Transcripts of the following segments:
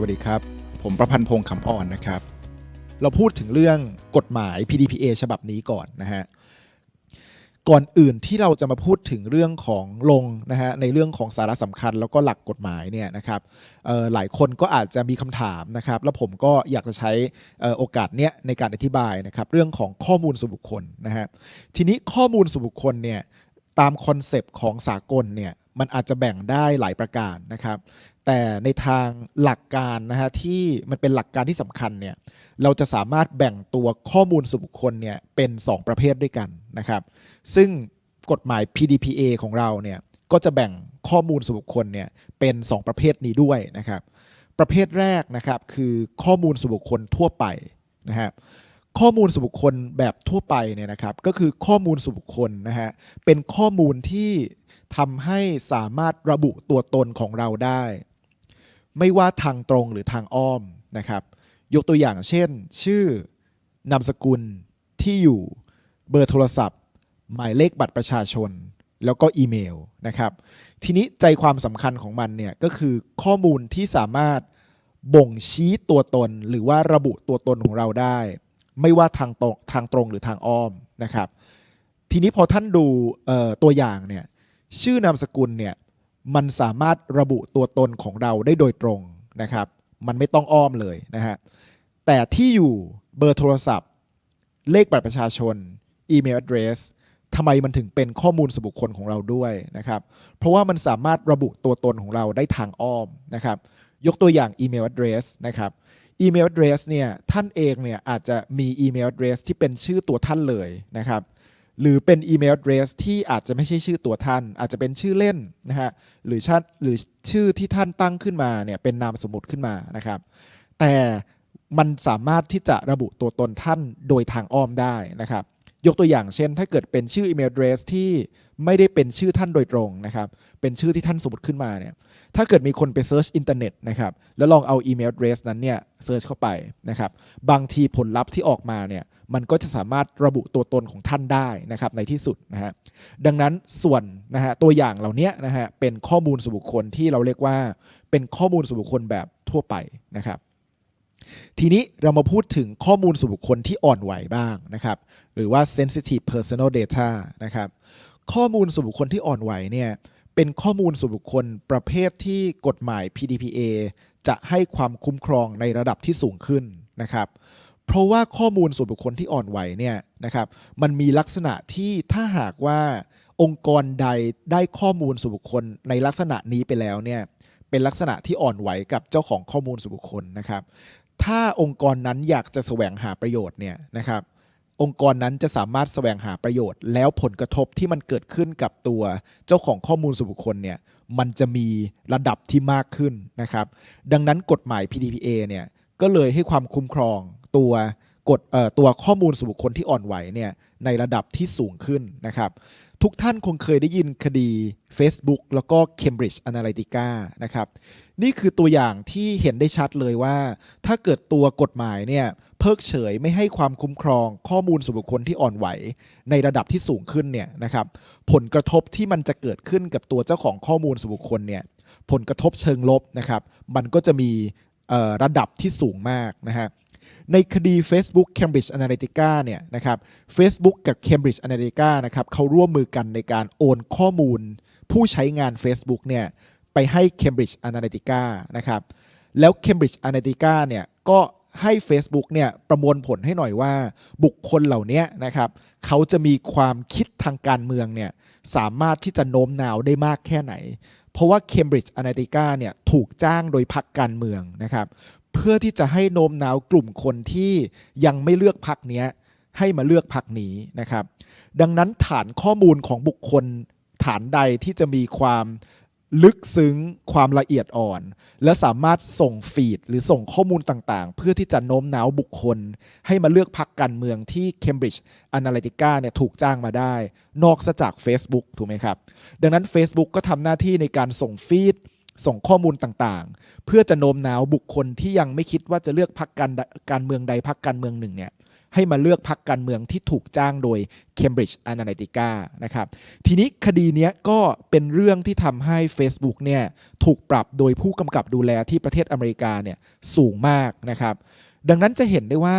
วัสดีครับ ผมประพันธ์พงษ์ขำอ่อนนะครับ เราพูดถึงเรื่องกฎหมาย PDPA ฉบับนี้ก่อนนะฮะ ก่อนอื่นที่เราจะมาพูดถึงเรื่องของลงนะฮะในเรื่องของสาระสำคัญแล้วก็หลักกฎหมายเนี่ยนะครับหลายคนก็อาจจะมีคำถามนะครับ แล้วผมก็อยากจะใช้โอกาสเนี้ยในการอธิบายนะครับเรื่องของข้อมูลส่วนบุคคลนะฮะทีนี้ข้อมูลส่วนบุคคลเนี่ยตามคอนเซปต์ของสากลเนี่ย มันอาจจะแบ่งได้หลายประการนะครับ แต่ในทางหลักการนะฮะที่มันเป็นหลักการที่สำคัญเนี่ยเราจะสามารถแบ่งตัวข้อมูลส่วนบุคคลเนี่ยเป็น 2 ประเภทด้วยกันนะครับ ซึ่งกฎหมาย PDPA ของเราเนี่ยก็จะแบ่งข้อมูลส่วนบุคคลเนี่ยเป็น 2 ประเภทนี้ด้วยนะครับ ประเภทแรกนะครับคือข้อมูลส่วนบุคคลทั่วไปนะฮะข้อมูลส่วนบุคคลแบบทั่วไปเนี่ยนะครับ ก็คือข้อมูลส่วนบุคคลนะฮะเป็นข้อมูลที่ ทำให้สามารถระบุตัวตนของเราได้ ไม่ว่าทางตรงหรือทางอ้อมนะครับ ยกตัวอย่างเช่น ชื่อนามสกุลที่อยู่เบอร์โทรศัพท์ หมายเลขบัตรประชาชน แล้วก็อีเมลนะครับ ทีนี้ใจความสำคัญของมันเนี่ยก็คือข้อมูลที่สามารถบ่งชี้ตัวตนหรือว่าระบุตัวตนของเราได้ ไม่ว่าทางตรงทางตรงหรือทางอ้อมนะครับ ทีนี้พอท่านดูตัวอย่างเนี่ย ชื่อนามสกุลเนี่ยมันสามารถระบุตัวตนของเราได้โดยตรงนะครับ มันไม่ต้องอ้อมเลยนะฮะแต่ที่อยู่เบอร์โทรศัพท์ เลขบัตรประชาชนอีเมล address ทำไมมันถึงเป็นข้อมูลส่วนบุคคลของเราด้วยนะครับ เพราะว่ามันสามารถระบุตัวตนของเราได้ทางอ้อมนะครับ ยกตัวอย่างอีเมล address นะครับอีเมล address เนี่ยท่านเองเนี่ยอาจจะมีอีเมล address ที่เป็นชื่อตัวท่านเลยนะครับ หรือเป็นอีเมล address ที่อาจจะไม่ใช่ชื่อตัวท่าน อาจจะเป็นชื่อเล่นนะฮะหรือชาติหรือชื่อที่ท่านตั้งขึ้นมาเนี่ยเป็นนามสมมติขึ้นมานะครับ แต่มันสามารถที่จะระบุตัวตนท่านโดยทางอ้อมได้นะครับ ยกตัวอย่างเช่น ถ้าเกิดเป็นชื่ออีเมล address ที่ ไม่ได้เป็นชื่อท่านโดยตรงนะครับ เป็นชื่อที่ท่านสมมติขึ้นมาเนี่ย ถ้าเกิดมีคนไปเซิร์ชอินเทอร์เน็ตนะครับ แล้วลองเอาอีเมล address นั้นเนี่ยเซิร์ชเข้าไปนะครับ บางทีผลลัพธ์ที่ออกมาเนี่ย มันก็จะสามารถระบุตัวตนของท่านได้นะครับในที่สุดนะฮะ ดังนั้นส่วนนะฮะตัวอย่างเหล่านี้นะฮะเป็นข้อมูลส่วนบุคคลที่เราเรียกว่าเป็นข้อมูลส่วนบุคคลแบบทั่วไปนะครับทีนี้เรามาพูดถึงข้อมูลส่วนบุคคลที่อ่อนไหวบ้างนะครับ หรือว่า sensitive personal data นะครับ ข้อมูลส่วนบุคคลที่อ่อนไหวเนี่ยเป็นข้อมูลส่วนบุคคลประเภทที่กฎหมาย PDPA จะให้ความคุ้มครองในระดับที่สูงขึ้นนะครับเพราะว่าข้อมูลส่วนบุคคลที่อ่อนไหวเนี่ยนะครับมันมีลักษณะที่ถ้าหากว่าองค์กรใดได้ข้อมูลส่วนบุคคลในลักษณะนี้ไปแล้วเนี่ยเป็นลักษณะที่อ่อนไหวกับเจ้าของข้อมูลส่วนบุคคลนะครับ ถ้าองค์กรนั้นอยากจะแสวงหาประโยชน์เนี่ยนะครับ องค์กรนั้นจะสามารถแสวงหาประโยชน์ แล้วผลกระทบที่มันเกิดขึ้นกับตัวเจ้าของข้อมูลส่วนบุคคลเนี่ยมันจะมีระดับที่มากขึ้นนะครับ ดังนั้นกฎหมาย PDPA เนี่ยก็เลยให้ความคุ้มครองตัวกฎเอ่อตัวข้อมูลส่วนบุคคลที่อ่อนไหวเนี่ยในระดับที่สูงขึ้นนะครับ ทุกท่านคงเคยได้ยินคดี Facebook แล้วก็ Cambridge Analytica นะครับ นี่คือตัวอย่างที่เห็นได้ชัดเลยว่า ถ้าเกิดตัวกฎหมายเนี่ย เพิกเฉยไม่ให้ความคุ้มครองข้อมูลส่วนบุคคลที่อ่อนไหว ในระดับที่สูงขึ้นเนี่ยนะครับผลกระทบที่มันจะเกิดขึ้นกับตัวเจ้าของข้อมูลส่วนบุคคลเนี่ยผลกระทบเชิงลบนะครับ มันก็จะมีระดับที่สูงมากนะฮะในคดี Facebook Cambridge Analytica เนี่ยนะครับ Facebook กับ Cambridge Analytica นะครับเขาร่วมมือกันในการโอนข้อมูล ผู้ใช้งาน Facebook เนี่ยไปให้ Cambridge Analytica นะครับแล้ว Cambridge Analytica เนี่ยก็ ให้ Facebook เนี่ยประมวลผลให้หน่อยว่า บุคคลเหล่านี้นะครับเขาจะมีความคิดทางการเมืองเนี่ยสามารถที่จะโน้มน้าวได้มากแค่ไหน เพราะว่า Cambridge Analytica เนี่ยถูกจ้างโดยพรรคการเมืองนะครับเพื่อที่จะให้โน้มน้าวกลุ่มคนที่ยังไม่เลือกพรรคเนี้ยให้มาเลือกพรรคนี้นะครับ ดังนั้นฐานข้อมูลของบุคคลฐานใดที่จะมีความ ลึกซึ้งความละเอียดอ่อน และสามารถส่งฟีดหรือส่งข้อมูลต่างๆ เพื่อที่จะโน้มน้าวบุคคล ให้มาเลือกพรรคการเมืองที่ Cambridge Analytica เนี่ยถูกจ้างมาได้ นอกจาก Facebook ถูกไหมครับ ดังนั้น Facebook ก็ทำหน้าที่ในการส่งฟีดส่งข้อมูลต่างๆ เพื่อจะโน้มน้าวบุคคลที่ยังไม่คิดว่าจะเลือกพรรคการการเมืองใดพรรคการเมืองหนึ่งเนี่ย ให้มาเลือกพักการเมืองที่ถูกจ้างโดย Cambridge Analytica นะครับ ทีนี้คดีนี้ก็เป็นเรื่องที่ทำให้ Facebook เนี่ยถูกปรับโดยผู้กำกับดูแลที่ประเทศอเมริกาเนี่ยสูงมากนะครับ ดังนั้นจะเห็นได้ว่า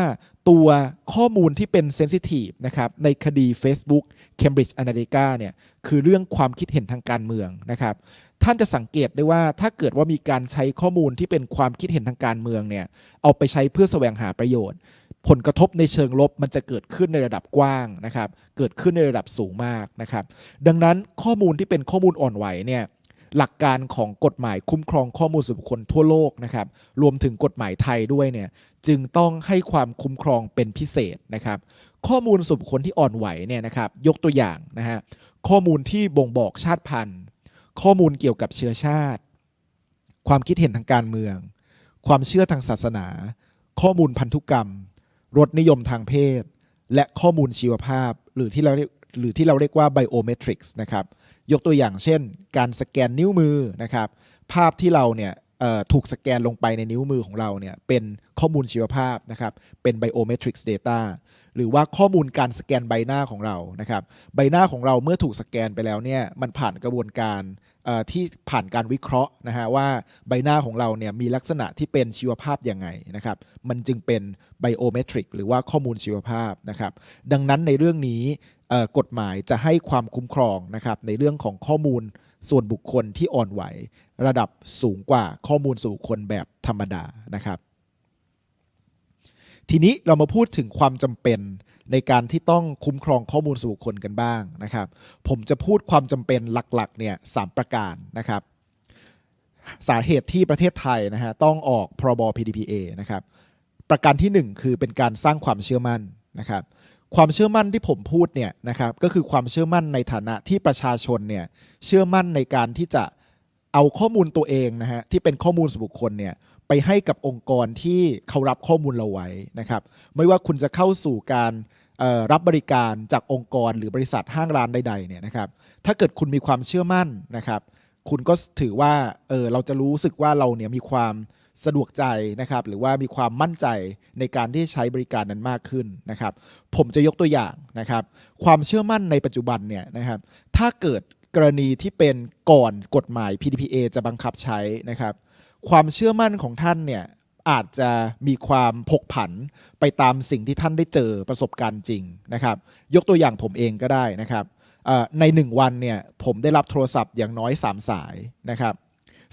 ตัวข้อมูลที่เป็นเซนซิทีฟนะครับในคดี Facebook Cambridge Analytica เนี่ยคือเรื่องความคิดเห็นทางการเมืองนะครับท่านจะสังเกตได้ว่าถ้าเกิดว่ามีการใช้ข้อมูลที่เป็นความคิดเห็นทางการเมืองเนี่ยเอาไปใช้เพื่อแสวงหาประโยชน์ ผลกระทบในเชิงลบมันจะเกิดขึ้นในระดับกว้างนะครับ เกิดขึ้นในระดับสูงมากนะครับ ดังนั้นข้อมูลที่เป็นข้อมูลอ่อนไหวเนี่ยหลักการของกฎหมายคุ้มครองข้อมูลส่วนบุคคลทั่วโลกนะครับ รวมถึงกฎหมายไทยด้วยเนี่ยจึงต้องให้ความคุ้มครองเป็นพิเศษนะครับ ข้อมูลส่วนบุคคลที่อ่อนไหวเนี่ยนะครับยกตัวอย่างนะฮะข้อมูลที่บ่งบอกชาติพันธุ์ ข้อมูลเกี่ยวกับเชื้อชาติ ความคิดเห็นทางการเมือง ความเชื่อทางศาสนา ข้อมูลพันธุกรรม รสนิยมทางเพศ และข้อมูลชีวภาพ หรือที่เราหรือที่เราเรียกว่าไบโอเมตริกส์นะครับ ยกตัวอย่างเช่น การสแกนนิ้วมือนะครับ ภาพที่เราเนี่ย ถูกสแกนลงไปในนิ้วมือของเราเนี่ยเป็นข้อมูลชีวภาพนะครับเป็น biometrics data หรือว่าข้อมูลการสแกนใบหน้าของเรานะครับใบหน้าของเราเมื่อถูกสแกนไปแล้วเนี่ยมันผ่านกระบวนการที่ผ่านการวิเคราะห์นะฮะว่าใบหน้าของเราเนี่ยมีลักษณะที่เป็นชีวภาพยังไงนะครับมันจึงเป็นไบโอเมตริกหรือว่าข้อมูลชีวภาพนะครับดังนั้นในเรื่องนี้กฎหมายจะให้ความคุ้มครองนะครับในเรื่องของข้อมูล ส่วนบุคคลที่อ่อนไหว ระดับสูงกว่าข้อมูลส่วนบุคคลแบบธรรมดานะครับ ทีนี้เรามาพูดถึงความจำเป็นในการที่ต้องคุ้มครองข้อมูลส่วนบุคคลกันบ้างนะครับ ผมจะพูดความจำเป็นหลักๆเนี่ยสามประการนะครับ สาเหตุที่ประเทศไทยนะฮะต้องออกพรบ PDPA นะครับ ประการที่หนึ่งคือเป็นการสร้างความเชื่อมั่นนะครับ ความเชื่อมั่นที่ผมพูดเนี่ยนะครับก็คือความเชื่อมั่นในฐานะที่ประชาชนเนี่ยเชื่อมั่นในการที่จะเอาข้อมูลตัวเองนะฮะที่เป็นข้อมูลส่วนบุคคลเนี่ยไปให้กับองค์กรที่เขารับข้อมูลเราไว้นะครับ ไม่ว่าคุณจะเข้าสู่การรับบริการจากองค์กรหรือบริษัทห้างร้านใดๆเนี่ยนะครับ ถ้าเกิดคุณมีความเชื่อมั่นนะครับ คุณก็ถือว่าเออเราจะรู้สึกว่าเราเนี่ยมีความ สะดวกใจนะครับ หรือว่ามีความมั่นใจในการที่ใช้บริการนั้นมากขึ้นนะครับ ผมจะยกตัวอย่างนะครับ ความเชื่อมั่นในปัจจุบันเนี่ยนะครับ ถ้าเกิดกรณีที่เป็นก่อนกฎหมาย PDPA จะบังคับใช้นะครับ ความเชื่อมั่นของท่านเนี่ยอาจจะมีความผกผันไปตามสิ่งที่ท่านได้เจอประสบการณ์จริงนะครับ ยกตัวอย่างผมเองก็ได้นะครับใน 1 วันเนี่ยผมได้รับโทรศัพท์อย่างน้อย 3 สายนะครับ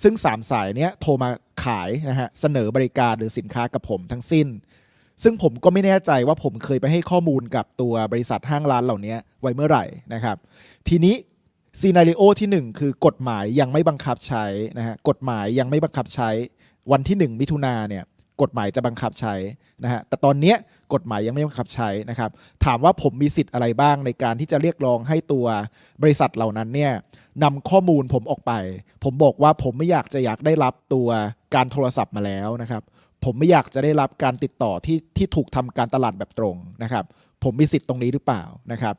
ซึ่ง 3 สายเนี้ยโทรมา ขายนะฮะเสนอบริการหรือสินค้ากับผมทั้งสิ้น ซึ่งผมก็ไม่แน่ใจว่าผมเคยไปให้ข้อมูลกับตัวบริษัทห้างร้านเหล่านี้ไว้เมื่อไหร่นะครับ ทีนี้ซีนารีโอที่ 1 คือกฎหมายยังไม่บังคับใช้นะฮะกฎหมายยังไม่บังคับใช้วันที่ 1 มิถุนาเนี่ย กฎหมายจะบังคับใช้นะฮะแต่ตอนนี้กฎหมายยังไม่บังคับใช้นะครับ ถามว่าผมมีสิทธิ์อะไรบ้างในการที่จะเรียกร้องให้ตัวบริษัทเหล่านั้นเนี่ยนำข้อมูลผมออกไป ผมบอกว่าผมไม่อยากจะอยากได้รับตัวการโทรศัพท์มาแล้วนะครับ ผมไม่อยากจะได้รับการติดต่อที่ที่ถูกทำการตลาดแบบตรงนะครับ ผมมีสิทธิ์ตรงนี้หรือเปล่านะครับ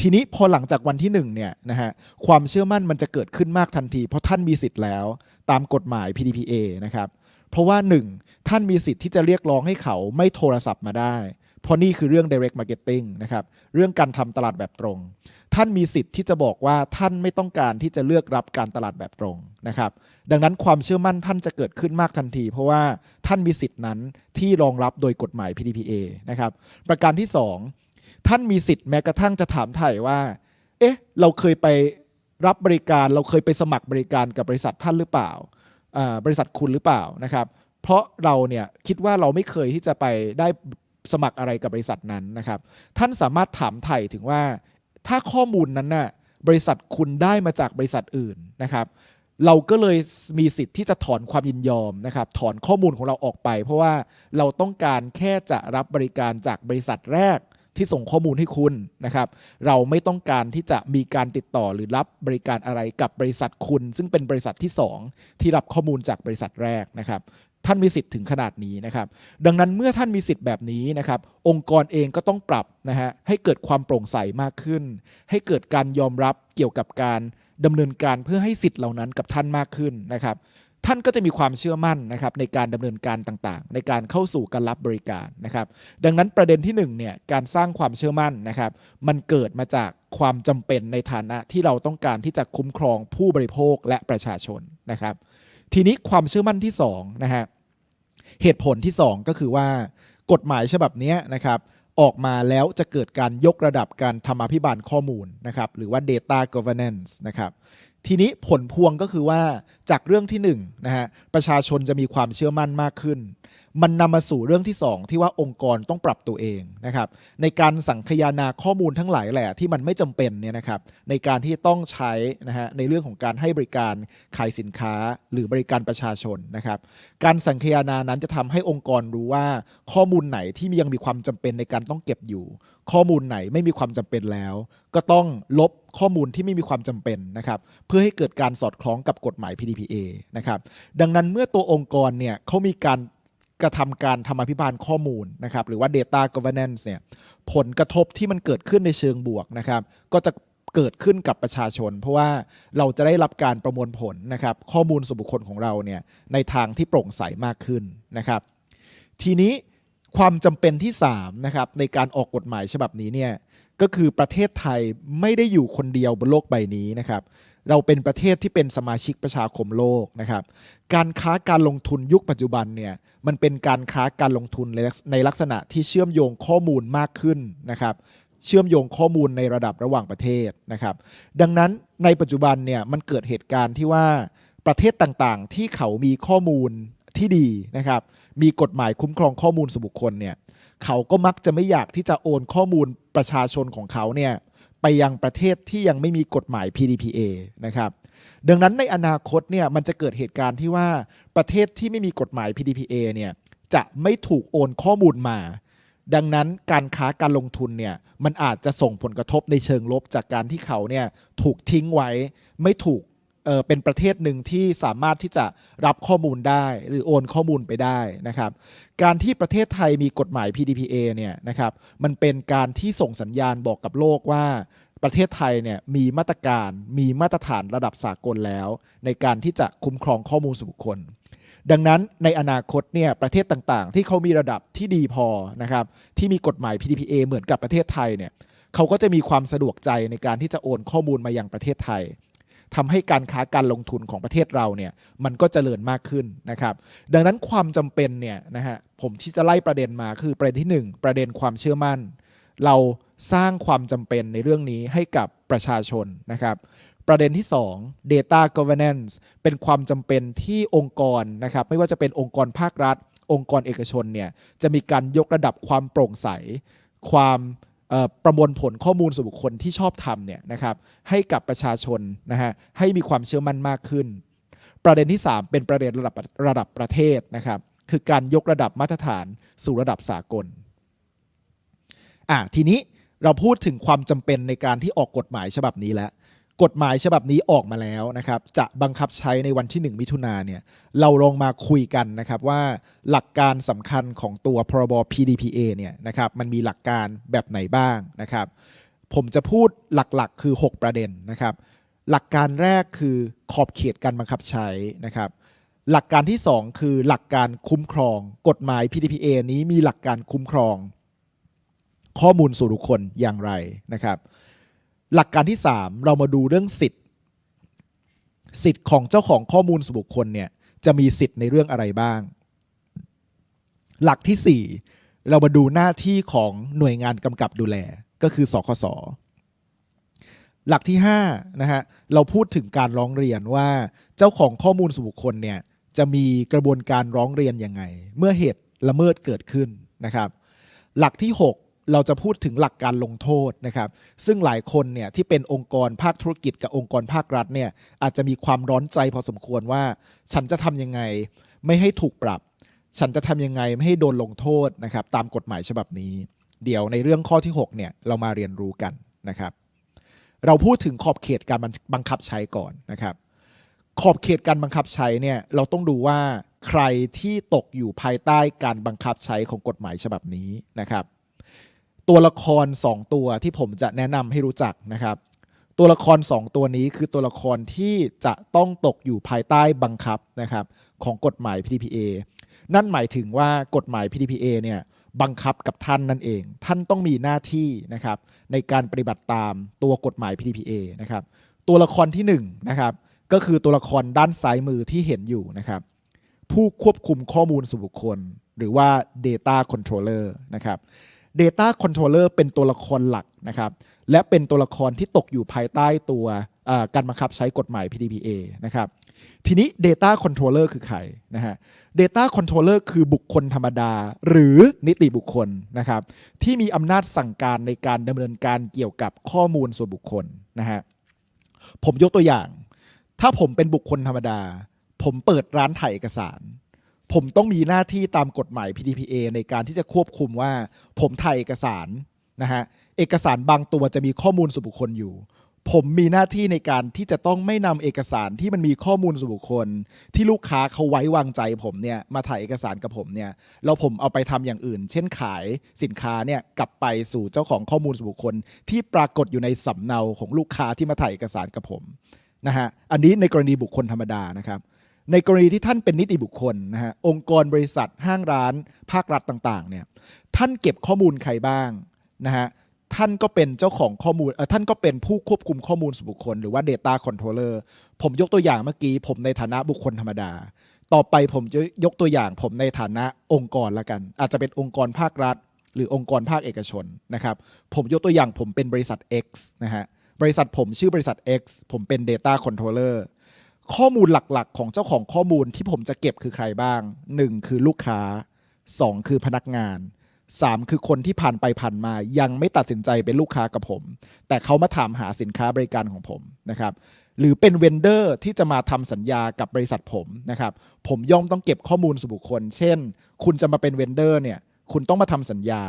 ทีนี้พอหลังจากวันที่หนึ่งเนี่ยนะฮะความเชื่อมั่นมันจะเกิดขึ้นมากทันที เพราะท่านมีสิทธิ์แล้ว ตามกฎหมาย PDPA นะครับ เพราะว่า 1. ท่านมีสิทธิ์ที่จะเรียกร้องให้เขาไม่โทรศัพท์มาได้ เพราะนี่คือเรื่อง direct marketing นะครับเรื่องการทำตลาดแบบตรง ท่านมีสิทธิ์ที่จะบอกว่าท่านไม่ต้องการที่จะเลือกรับการตลาดแบบตรงนะครับดังนั้นความเชื่อมั่นท่านจะเกิดขึ้นมากทันที เพราะว่าท่านมีสิทธินั้นที่รองรับโดยกฎหมาย PDPA นะครับประการที่ 2 ท่านมีสิทธิ์แม้กระทั่งจะถามไถ่ว่าเอ๊ะเราเคยไปรับบริการเราเคยไปสมัครบริการกับบริษัทท่านหรือเปล่าอ่า บริษัทคุณหรือเปล่านะครับ เพราะเราเนี่ยคิดว่าเราไม่เคยที่จะไปได้สมัครอะไรกับบริษัทนั้นนะครับ ท่านสามารถถามไถ่ถึงว่า ถ้าข้อมูลนั้นน่ะบริษัทคุณได้มาจากบริษัทอื่นนะครับ เราก็เลยมีสิทธิ์ที่จะถอนความยินยอมนะครับ ถอนข้อมูลของเราออกไป เพราะว่าเราต้องการแค่จะรับบริการจากบริษัทแรก ที่ส่งข้อมูลให้คุณนะครับ เราไม่ต้องการที่จะมีการติดต่อหรือรับบริการอะไรกับบริษัทคุณ ซึ่งเป็นบริษัทที่ 2 ที่รับข้อมูลจากบริษัทแรกนะครับท่านมีสิทธิ์ถึงขนาดนี้นะครับ ดังนั้นเมื่อท่านมีสิทธิ์แบบนี้นะครับ องค์กรเองก็ต้องปรับนะฮะให้เกิดความโปร่งใสมากขึ้น ให้เกิดการยอมรับเกี่ยวกับการดำเนินการเพื่อให้สิทธิ์เหล่านั้นกับท่านมากขึ้นนะครับ ท่านก็จะมีความเชื่อมั่นนะครับในการดำเนินการต่างๆ ในการเข้าสู่การรับบริการนะครับ ดังนั้นประเด็นที่1เนี่ยการสร้างความเชื่อมั่นนะครับ มันเกิดมาจากความจำเป็นในฐานะที่เราต้องการที่จะคุ้มครองผู้บริโภคและประชาชนนะครับ ทีนี้ความเชื่อมั่นที่2นะฮะเหตุผลที่ 2 ก็คือว่ากฎหมายฉบับนี้นะครับออกมาแล้วจะเกิดการยกระดับการธรรมาภิบาลข้อมูลนะครับหรือว่า data governance นะครับ ทีนี้ผลพวงก็คือว่าจากเรื่องที่1นงนะฮะประชาชนจะมีความเชื่อมั่นมากขึ้น มันนำมาสู่เรื่องที่ 2 ที่ว่าองค์กรต้องปรับตัวเองนะครับ ในการสังคายนาข้อมูลทั้งหลายแหละที่มันไม่จำเป็นเนี่ยนะครับ ในการที่ต้องใช้นะฮะในเรื่องของการให้บริการขายสินค้าหรือบริการประชาชนนะครับ การสังคายนานั้นจะทำให้องค์กรรู้ว่าข้อมูลไหนที่ยังมีความจำเป็นในการต้องเก็บอยู่ ข้อมูลไหนไม่มีความจำเป็นแล้ว ก็ต้องลบข้อมูลที่ไม่มีความจำเป็นนะครับ เพื่อให้เกิดการสอดคล้องกับกฎหมาย PDPA นะครับ ดังนั้นเมื่อตัวองค์กรเนี่ยเขามีการ กระทำการธรรมาภิบาลข้อมูลนะครับหรือว่า data governance เนี่ยผลกระทบที่มันเกิดขึ้นในเชิงบวกนะครับก็จะเกิดขึ้นกับประชาชน เพราะว่าเราจะได้รับการประมวลผลนะครับข้อมูลส่วนบุคคลของเราเนี่ยในทางที่โปร่งใสมากขึ้นนะครับ ทีนี้ความจำเป็นที่3นะครับในการออกกฎหมายฉบับนี้เนี่ยก็คือประเทศไทยไม่ได้อยู่คนเดียวบนโลกใบนี้นะครับ เราเป็นประเทศที่เป็นสมาชิกประชาคมโลกนะครับ การค้าการลงทุนยุคปัจจุบันเนี่ยมันเป็นการค้าการลงทุนในลักษณะที่เชื่อมโยงข้อมูลมากขึ้นนะครับเชื่อมโยงข้อมูลในระดับระหว่างประเทศนะครับ ดังนั้นในปัจจุบันเนี่ยมันเกิดเหตุการณ์ที่ว่าประเทศต่างๆ ที่เขามีข้อมูลที่ดีนะครับ มีกฎหมายคุ้มครองข้อมูลส่วนบุคคลเนี่ยเขาก็มักจะไม่อยากที่จะโอนข้อมูลประชาชนของเขาเนี่ย ไปยังประเทศที่ยังไม่มีกฎหมาย PDPA นะครับ ดังนั้นในอนาคตเนี่ยมันจะเกิดเหตุการณ์ที่ว่าประเทศที่ไม่มีกฎหมาย PDPA เนี่ยจะไม่ถูกโอนข้อมูลมา ดังนั้นการค้าการลงทุนเนี่ยมันอาจจะส่งผลกระทบในเชิงลบจากการที่เขาเนี่ยถูกทิ้งไว้ไม่ถูก เออเป็นประเทศหนึ่งที่สามารถที่จะรับข้อมูลได้หรือโอนข้อมูลไปได้นะครับ การที่ประเทศไทยมีกฎหมาย PDPA เนี่ยนะครับมันเป็นการที่ส่งสัญญาณบอกกับโลกว่าประเทศไทยเนี่ยมีมาตรการมีมาตรฐานระดับสากลแล้ว ในการที่จะคุ้มครองข้อมูลส่วนบุคคล ดังนั้นในอนาคตเนี่ยประเทศต่างๆ ที่เขามีระดับที่ดีพอนะครับที่มีกฎหมาย PDPA เหมือนกับประเทศไทยเนี่ยเขาก็จะมีความสะดวกใจในการที่จะโอนข้อมูลมายังประเทศไทย ทำให้การค้าการลงทุนของประเทศเราเนี่ยมันก็เจริญมากขึ้นนะครับดังนั้นความจำเป็นเนี่ยนะฮะผมที่จะไล่ประเด็นมาคือประเด็นที่หนึ่งประเด็นความเชื่อมั่น เราสร้างความจำเป็นในเรื่องนี้ให้กับประชาชนนะครับประเด็นที่ 2 data governance เป็นความจำเป็นที่องค์กรนะครับ ไม่ว่าจะเป็นองค์กรภาครัฐ องค์กรเอกชนเนี่ย จะมีการยกระดับความโปร่งใส ความ ประมวลผลข้อมูลส่วนบุคคลที่ชอบทำเนี่ยนะครับให้กับประชาชนนะฮะให้มีความเชื่อมั่นมากขึ้น ประเด็นที่ 3 เป็นประเด็นระดับระดับประเทศนะครับคือการยกระดับมาตรฐานสู่ระดับสากลอะทีนี้เราพูดถึงความจำเป็นในการที่ออกกฎหมายฉบับนี้แล้ว กฎหมายฉบับนี้ออกมาแล้วนะครับ จะบังคับใช้ในวันที่ 1 มิถุนาเนี่ย เราลองมาคุยกันนะครับว่าหลักการสำคัญของตัวพรบ PDPA เนี่ยนะครับ มันมีหลักการแบบไหนบ้างนะครับ ผมจะพูดหลักๆ คือ 6 ประเด็นนะครับ หลักการแรกคือขอบเขตการบังคับใช้นะครับ หลักการที่ 2 คือหลักการคุ้มครอง กฎหมาย PDPA นี้มีหลักการคุ้มครอง ข้อมูลส่วนบุคคลอย่างไรนะครับ หลักการที่ 3 เรามาดูเรื่องสิทธิ์ สิทธิ์ของเจ้าของข้อมูลส่วนบุคคลเนี่ยจะมีสิทธิ์ในเรื่องอะไรบ้าง หลักที่ 4 เรามาดูหน้าที่ของหน่วยงานกำกับดูแลก็คือสคสหลักที่5นะฮะเราพูดถึงการร้องเรียนว่าเจ้าของข้อมูลส่วนบุคคลเนี่ยจะมีกระบวนการร้องเรียนยังไง เมื่อเหตุละเมิดเกิดขึ้นนะครับ หลักที่ 6 เราจะพูดถึงหลักการลงโทษนะครับ ซึ่งหลายคนเนี่ยที่เป็นองค์กรภาคธุรกิจกับองค์กรภาครัฐเนี่ยอาจจะมีความร้อนใจพอสมควรว่า ฉันจะทำยังไงไม่ให้ถูกปรับ ฉันจะทำยังไงไม่ให้โดนลงโทษนะครับ ตามกฎหมายฉบับนี้ เดี๋ยวในเรื่องข้อที่6เนี่ยเรามาเรียนรู้กันนะครับ เราพูดถึงขอบเขตการบังคับใช้ก่อนนะครับ ขอบเขตการบังคับใช้เนี่ยเราต้องดูว่าใครที่ตกอยู่ภายใต้การบังคับใช้ของกฎหมายฉบับนี้นะครับ ตัวละคร 2 ตัวที่ผมจะแนะนำให้รู้จักนะครับ ตัวละคร 2 ตัวนี้คือตัวละครที่จะต้องตกอยู่ภายใต้บังคับนะครับของกฎหมาย PDPA นั่นหมายถึงว่ากฎหมาย PDPA เนี่ยบังคับกับท่านนั่นเอง ท่านต้องมีหน้าที่นะครับในการปฏิบัติตามตัวกฎหมาย PDPA นะครับตัวละครที่1นะครับก็คือตัวละครด้านซ้ายมือที่เห็นอยู่นะครับผู้ควบคุมข้อมูลส่วนบุคคล หรือว่า Data Controller นะครับ Data Controller เป็นตัวละครหลักนะครับ และเป็นตัวละครที่ตกอยู่ภายใต้ตัวการบังคับใช้กฎหมาย PDPA นะครับ ทีนี้ Data Controller คือใครนะฮะ Data Controller คือบุคคลธรรมดา หรือนิติบุคคลนะครับ ที่มีอำนาจสั่งการในการดำเนินการเกี่ยวกับข้อมูลส่วนบุคคลนะฮะ ผมยกตัวอย่าง ถ้าผมเป็นบุคคลธรรมดา ผมเปิดร้านถ่ายเอกสาร ผมต้องมีหน้าที่ตามกฎหมาย PDPA ในการที่จะควบคุมว่า ผมถ่ายเอกสารนะฮะเอกสารบางตัวจะมีข้อมูลส่วนบุคคลอยู่ ผมมีหน้าที่ในการที่จะต้องไม่นำเอกสารที่มันมีข้อมูลส่วนบุคคล ที่ลูกค้าเขาไว้วางใจผมเนี่ยมาถ่ายเอกสารกับผมเนี่ยแล้วผมเอาไปทำอย่างอื่น เช่นขายสินค้าเนี่ยกลับไปสู่เจ้าของข้อมูลส่วนบุคคล ที่ปรากฏอยู่ในสำเนาของลูกค้าที่มาถ่ายเอกสารกับผมนะฮะอันนี้ในกรณีบุคคลธรรมดานะครับ ในกรณีที่ท่านเป็นนิติบุคคลนะฮะองค์กรบริษัทห้างร้าน ภาครัฐต่างๆเนี่ยท่านเก็บข้อมูลใครบ้างนะฮะท่านก็เป็นเจ้าของข้อมูลเออท่านก็เป็นผู้ควบคุมข้อมูลส่วนบุคคล หรือว่า Data Controller ผมยกตัวอย่างเมื่อกี้ ผมในฐานะบุคคลธรรมดา ต่อไปผมจะยกตัวอย่าง ผมในฐานะองค์กรละกัน อาจจะเป็นองค์กรภาครัฐ หรือองค์กรภาคเอกชนนะครับผมยกตัวอย่างผมเป็นบริษัท X นะฮะบริษัทผมชื่อบริษัท X ผมเป็น Data Controller ข้อมูลหลักๆ ของเจ้าของข้อมูลที่ผมจะเก็บคือใครบ้าง 1 คือลูกค้า 2 คือพนักงาน 3 คือคนที่ผ่านไปผ่านมา ยังไม่ตัดสินใจเป็นลูกค้ากับผม แต่เขามาถามหาสินค้าบริการของผมนะครับหรือเป็นเวนเดอร์ที่จะมาทำสัญญากับบริษัทผมนะครับผมย่อมต้องเก็บข้อมูลส่วนบุคคล เช่น คุณจะมาเป็นเวนเดอร์เนี่ยคุณต้องมาทำสัญญา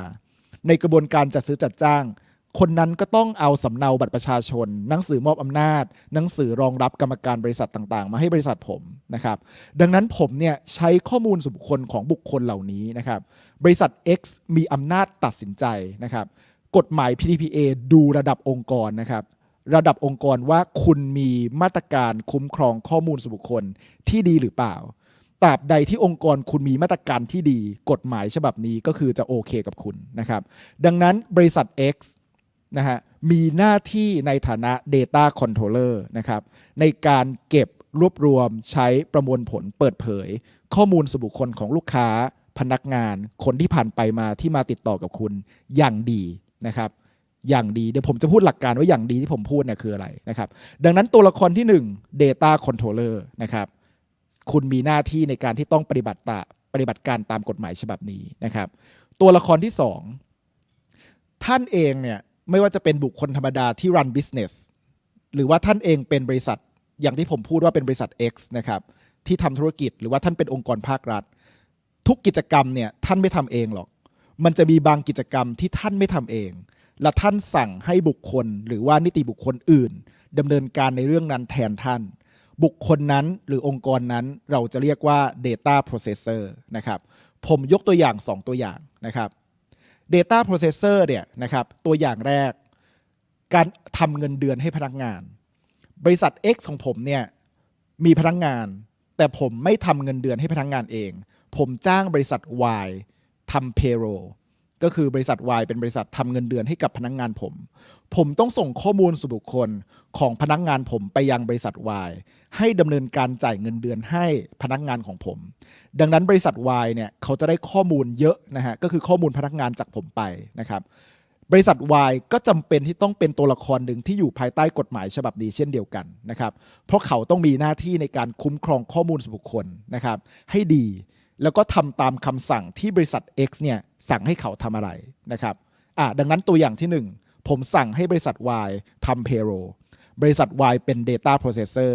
ในกระบวนการจัดซื้อจัดจ้าง คนนั้นก็ต้องเอาสำเนาบัตรประชาชน หนังสือมอบอำนาจ หนังสือรองรับกรรมการบริษัทต่างๆ มาให้บริษัทผมนะครับ ดังนั้นผมเนี่ยใช้ข้อมูลส่วนบุคคลของบุคคลเหล่านี้นะครับ บริษัท X มีอำนาจตัดสินใจนะครับ กฎหมาย PDPA ดูระดับองค์กรนะครับ ระดับองค์กรว่าคุณมีมาตรการคุ้มครองข้อมูลส่วนบุคคลที่ดีหรือเปล่าตราบใดที่องค์กรคุณมีมาตรการที่ดี กฎหมายฉบับนี้ก็คือจะโอเคกับคุณนะครับ ดังนั้นบริษัท X นะฮะมีหน้าที่ในฐานะ Data Controller นะครับในการเก็บรวบรวมใช้ประมวลผลเปิดเผย ข้อมูลส่วนบุคคลของลูกค้า พนักงาน คนที่ผ่านไปมาที่มาติดต่อกับคุณอย่างดีนะครับอย่างดี เดี๋ยวผมจะพูดหลักการว่าอย่างดีที่ผมพูดเนี่ยคืออะไรนะครับดังนั้นตัวละครที่ 1 Data Controller นะครับคุณมีหน้าที่ในการที่ต้องปฏิบัติตาปฏิบัติการตามกฎหมายฉบับนี้นะครับ ตัวละครที่ 2 ท่านเองเนี่ย ไม่ว่าจะเป็นบุคคลธรรมดาที่ run business หรือว่าท่านเองเป็นบริษัทอย่างที่ผมพูดว่าเป็นบริษัท X นะครับที่ทำธุรกิจหรือว่าท่านเป็นองค์กรภาครัฐ ทุกกิจกรรมเนี่ยท่านไม่ทำเองหรอก มันจะมีบางกิจกรรมที่ท่านไม่ทำเอง และท่านสั่งให้บุคคล หรือว่านิติบุคคลอื่นดำเนินการในเรื่องนั้นแทนท่าน บุคคลนั้นหรือองค์กรนั้นเราจะเรียกว่า data processor นะครับผมยกตัวอย่าง 2 ตัวอย่างนะครับ Data Processor เนี่ยนะครับตัวอย่างแรก การทำเงินเดือนให้พนักงาน บริษัท X ของผมเนี่ยมีพนักงาน แต่ผมไม่ทำเงินเดือนให้พนักงานเอง ผมจ้างบริษัท Y ทำ payroll ก็คือบริษัท Y เป็นบริษัททำเงินเดือนให้กับพนักงานผม ผมต้องส่งข้อมูลส่วนบุคคลของพนักงานผมไปยังบริษัท Y ให้ดำเนินการจ่ายเงินเดือนให้พนักงานของผม ดังนั้นบริษัท Y เนี่ยเขาจะได้ข้อมูลเยอะนะฮะก็คือข้อมูลพนักงานจากผมไปนะครับบริษัท Y ก็จำเป็นที่ต้องเป็นตัวละครหนึ่งที่อยู่ภายใต้กฎหมายฉบับนี้เช่นเดียวกันนะครับ เพราะเขาต้องมีหน้าที่ในการคุ้มครองข้อมูลส่วนบุคคลนะครับ ให้ดี แล้วก็ทำตามคำสั่งที่บริษัท X เนี่ยสั่งให้เขาทำอะไรนะครับอะดังนั้นตัวอย่างที่หนึ่งผมสั่งให้บริษัท Y ทำ payroll บริษัท Y เป็น data processor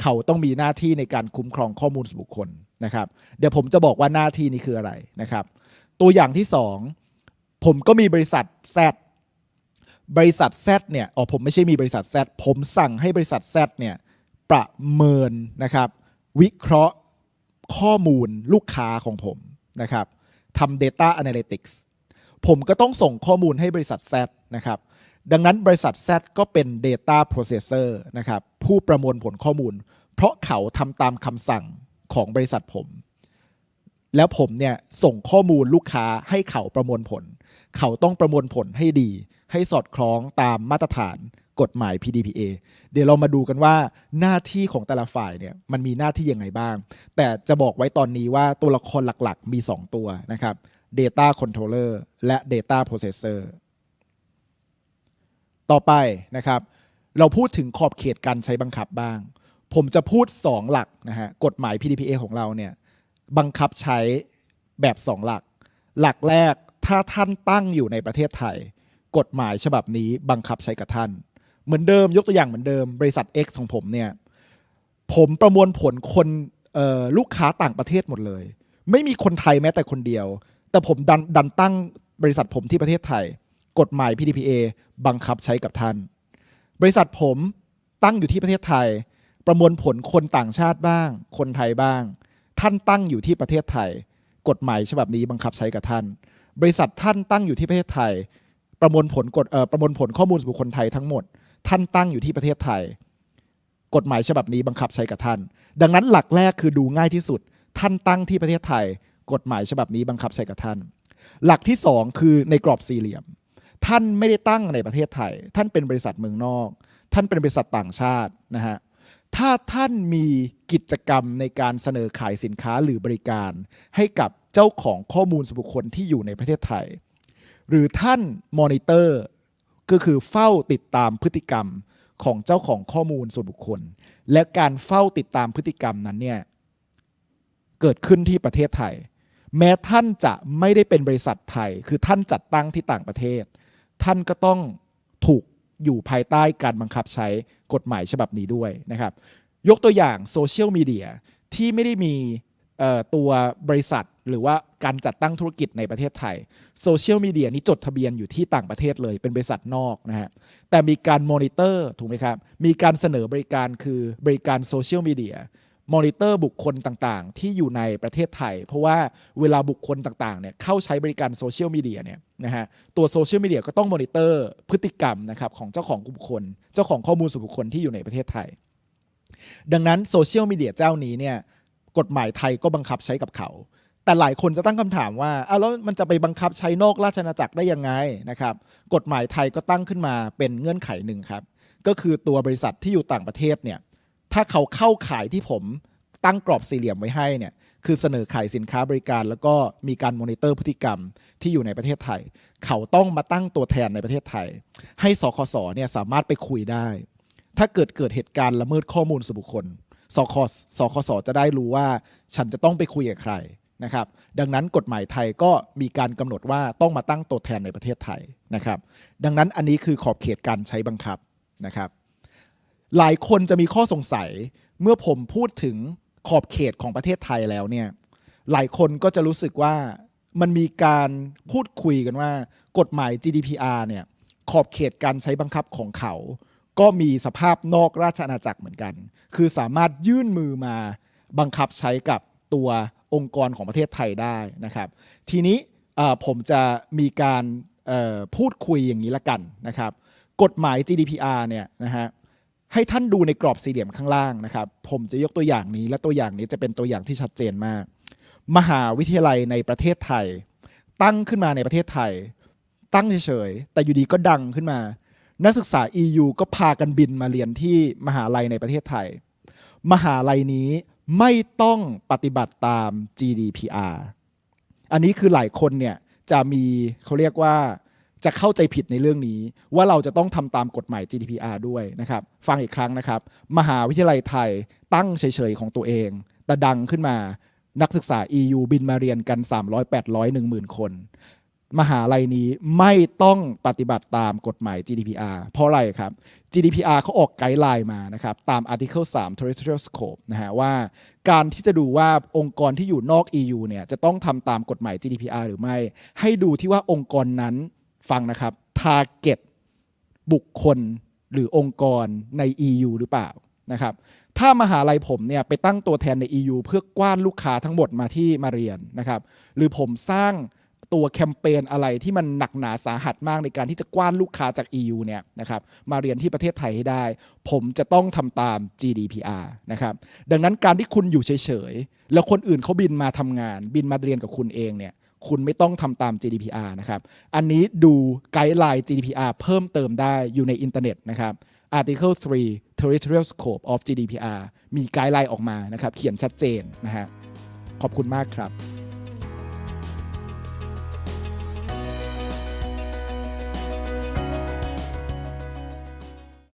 เขาต้องมีหน้าที่ในการคุ้มครองข้อมูลส่วนบุคคลนะครับ เดี๋ยวผมจะบอกว่าหน้าที่นี้คืออะไรนะครับ ตัวอย่างที่สองผมก็มีบริษัท Z บริษัท Z เนี่ยอ๋อผมไม่ใช่มีบริษัท Z ผมสั่งให้บริษัท Z เนี่ยประเมินนะครับ วิเคราะห์ ข้อมูลลูกค้าของผมนะครับทำ data analytics ผมก็ต้องส่งข้อมูลให้บริษัท Z นะครับ ดังนั้นบริษัท Z ก็เป็น Data Processor นะครับผู้ประมวลผลข้อมูล เพราะเขาทำตามคำสั่งของบริษัทผม แล้วผมเนี่ยส่งข้อมูลลูกค้าให้เขาประมวลผล เขาต้องประมวลผลให้ดี ให้สอดคล้องตามมาตรฐาน กฎหมาย PDPA เดี๋ยวเรามาดูกันว่าหน้าที่ของแต่ละฝ่ายเนี่ยมันมีหน้าที่ยังไงบ้าง แต่จะบอกไว้ตอนนี้ว่าตัวละครหลักๆ มี 2 ตัวนะครับ Data Controller และ Data Processor ต่อไปนะครับ เราพูดถึงขอบเขตการใช้บังคับบ้าง ผมจะพูด 2 หลักนะฮะกฎหมาย PDPA ของเราเนี่ยบังคับใช้แบบ 2 หลัก หลักแรกถ้าท่านตั้งอยู่ในประเทศไทย กฎหมายฉบับนี้บังคับใช้กับท่าน เหมือนเดิมยกตัวอย่างเหมือนเดิม บริษัท X ของผมเนี่ย ผมประมวลผลคนลูกค้าต่างประเทศหมดเลย ไม่มีคนไทยแม้แต่คนเดียว แต่ผมดันดันตั้งบริษัทผมที่ประเทศไทย กฎหมาย PDPA บังคับใช้กับท่าน บริษัทผมตั้งอยู่ที่ประเทศไทย ประมวลผลคนต่างชาติบ้าง คนไทยบ้าง ท่านตั้งอยู่ที่ประเทศไทย กฎหมายฉบับนี้บังคับใช้กับท่าน บริษัทท่านตั้งอยู่ที่ประเทศไทย ประมวลผลกฎประมวลผลข้อมูลส่วนบุคคลไทยทั้งหมด ท่านตั้งอยู่ที่ประเทศไทย กฎหมายฉบับนี้บังคับใช้กับท่าน ดังนั้นหลักแรกคือดูง่ายที่สุด ท่านตั้งที่ประเทศไทย กฎหมายฉบับนี้บังคับใช้กับท่าน หลักที่สองคือในกรอบสี่เหลี่ยม ท่านไม่ได้ตั้งในประเทศไทย ท่านเป็นบริษัทเมืองนอก ท่านเป็นบริษัทต่างชาตินะฮะถ้าท่านมีกิจกรรมในการเสนอขายสินค้าหรือบริการ ให้กับเจ้าของข้อมูลส่วนบุคคลที่อยู่ในประเทศไทย หรือท่านมอนิเตอร์ ก็คือเฝ้าติดตามพฤติกรรมของเจ้าของข้อมูลส่วนบุคคล และการเฝ้าติดตามพฤติกรรมนั้นเนี่ยเกิดขึ้นที่ประเทศไทย แม้ท่านจะไม่ได้เป็นบริษัทไทย คือท่านจัดตั้งที่ต่างประเทศ ท่านก็ต้องถูกอยู่ภายใต้การบังคับใช้กฎหมายฉบับนี้ด้วยนะครับ ยกตัวอย่างโซเชียลมีเดียที่ไม่ได้มี ตัวบริษัทหรือว่าการจัดตั้งธุรกิจในประเทศไทยโซเชียลมีเดียนี้จดทะเบียนอยู่ที่ต่างประเทศเลยเป็นบริษัทนอกนะฮะแต่มีการมอนิเตอร์ถูกไหมครับ มีการเสนอบริการคือบริการโซเชียลมีเดียมอนิเตอร์บุคคลต่างๆ ที่อยู่ในประเทศไทย เพราะว่าเวลาบุคคลต่างๆเนี่ยเข้าใช้บริการโซเชียลมีเดียเนี่ยนะฮะตัวโซเชียลมีเดียก็ต้องมอนิเตอร์พฤติกรรมนะครับของเจ้าของบุคคล เจ้าของข้อมูลส่วนบุคคลที่อยู่ในประเทศไทย ดังนั้นโซเชียลมีเดียเจ้านี้เนี่ย กฎหมายไทยก็บังคับใช้กับเขา แต่หลายคนจะตั้งคำถามว่าอ้าวแล้วมันจะไปบังคับใช้นอกราชอาณาจักรได้ยังไงนะครับ กฎหมายไทยก็ตั้งขึ้นมาเป็นเงื่อนไขหนึ่งครับ ก็คือตัวบริษัทที่อยู่ต่างประเทศเนี่ย ถ้าเขาเข้าขายที่ผมตั้งกรอบสี่เหลี่ยมไว้ให้เนี่ย คือเสนอขายสินค้าบริการ แล้วก็มีการมอนิเตอร์พฤติกรรมที่อยู่ในประเทศไทย เขาต้องมาตั้งตัวแทนในประเทศไทย ให้สคสเนี่ยสามารถไปคุยได้ ถ้าเกิดเกิดเหตุการณ์ละเมิดข้อมูลส่วนบุคคล สคสคสจะได้รู้ว่า ฉันจะต้องไปคุยกับใครนะครับ ดังนั้นกฎหมายไทยก็มีการกำหนดว่าต้องมาตั้งตัวแทนในประเทศไทยนะครับ ดังนั้นอันนี้คือขอบเขตการใช้บังคับนะครับ หลายคนจะมีข้อสงสัยเมื่อผมพูดถึงขอบเขตของประเทศไทยแล้วเนี่ยหลายคนก็จะรู้สึกว่ามันมีการพูดคุยกันว่า กฎหมาย GDPR เนี่ยขอบเขตการใช้บังคับของเขา ก็มีสภาพนอกราชอาณาจักรเหมือนกัน คือสามารถยื่นมือมาบังคับใช้กับตัวองค์กรของประเทศไทยได้นะครับ ทีนี้ผมจะมีการพูดคุยอย่างนี้ละกันนะครับ กฎหมาย GDPR เนี่ยนะฮะให้ท่านดูในกรอบสี่เหลี่ยมข้างล่างนะครับ ผมจะยกตัวอย่างนี้และตัวอย่างนี้จะเป็นตัวอย่างที่ชัดเจนมาก มหาวิทยาลัยในประเทศไทย ตั้งขึ้นมาในประเทศไทย ตั้งเฉยๆแต่อยู่ดีก็ดังขึ้นมา นักศึกษา EU ก็พากันบินมาเรียนที่มหาลัยในประเทศไทย มหาลัยนี้ไม่ต้องปฏิบัติตาม GDPR อันนี้คือหลายคนเนี่ยจะมีเขาเรียกว่าจะเข้าใจผิดในเรื่องนี้ ว่าเราจะต้องทำตามกฎหมาย GDPR ด้วยนะครับ ฟังอีกครั้งนะครับ มหาวิทยาลัยไทยตั้งเฉยๆของตัวเอง แต่ดังขึ้นมานักศึกษา EU บินมาเรียนกัน 300 800 10,000 คน มหาลัยนี้ไม่ต้องปฏิบัติตามกฎหมาย GDPR เพราะอะไรครับ GDPR เขาออกไกด์ไลน์มานะครับ ตาม Article 3 Terrestrial Scope นะฮะว่าการที่จะดูว่าองค์กรที่อยู่นอก EU เนี่ยจะต้องทำตามกฎหมาย GDPR หรือไม่ ให้ดูที่ว่าองค์กรนั้นฟังนะครับ target บุคคลหรือองค์กรใน EU หรือเปล่านะครับถ้ามหาลัยผมเนี่ยไปตั้งตัวแทนใน EU เพื่อกว้านลูกค้าทั้งหมดมาที่มาเรียนนะครับ หรือผมสร้าง ตัวแคมเปญอะไรที่มันหนักหนาสาหัสมากในการที่จะกว้านลูกค้าจาก EU เนี่ยนะครับมาเรียนที่ประเทศไทยให้ได้ ผมจะต้องทำตาม GDPR นะครับดังนั้นการที่คุณอยู่เฉยๆ แล้วคนอื่นเขาบินมาทำงาน บินมาเรียนกับคุณเองเนี่ยคุณไม่ต้องทำตาม GDPR นะครับ อันนี้ดูไกด์ไลน์ GDPR เพิ่มเติมได้อยู่ในอินเทอร์เน็ตนะครับ Article 3 Territorial Scope of GDPR มีไกด์ไลน์ออกมานะครับ เขียนชัดเจนนะฮะ ขอบคุณมากครับ